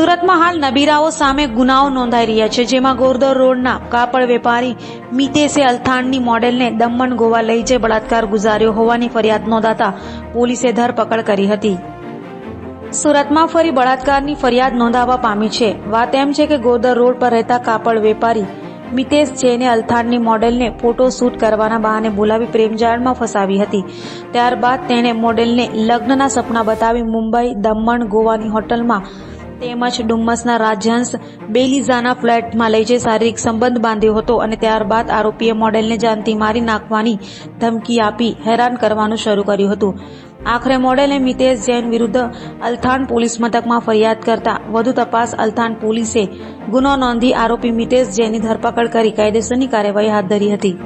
સુરતમાં હાલ નબીરાઓ સામે ગુનાઓ નોંધાઈ રહ્યા છે, જેમાં ગોરદર રોડના કાપડ વેપારી મિતેશે અલથાણની મોડેલને દમણ ગોવા લઈ જઈ બળાત્કાર ગુજાર્યો હોવાની ફરિયાદ નોંધાતા પોલીસે ધરપકડ કરી હતી. સુરતમાં ફરી બળાત્કારની ફરિયાદ નોંધાવા પામી છે. વાત એમ છે કે ગોદર રોડ પર રહેતા કાપડ વેપારી મિતેશ જૈને અલથાણની મોડેલને ફોટો શૂટ કરવાના બહાને બોલાવી પ્રેમજાળમાં ફસાવી હતી. ત્યારબાદ તેણે મોડેલને લગ્નના સપના બતાવી મુંબઈ દમણ ગોવાની હોટલમાં તેમજ ડુમ્મસના રાજહંસ બેલીઝાના ફ્લેટમાં લઈ જઈ શારીરિક સંબંધ બાંધ્યો હતો અને ત્યારબાદ આરોપીએ મોડેલને જાનથી મારી નાખવાની ધમકી આપી હેરાન કરવાનું શરૂ કર્યું હતું. આખરે મોડેલે મિતેશ જૈન વિરુદ્ધ અલથાણ પોલીસ મથકમાં ફરિયાદ કરતા વધુ તપાસ અલથાણ પોલીસે ગુનો નોંધી આરોપી મિતેશ જૈનની ધરપકડ કરી કાયદેસરની કાર્યવાહી હાથ ધરી હતી.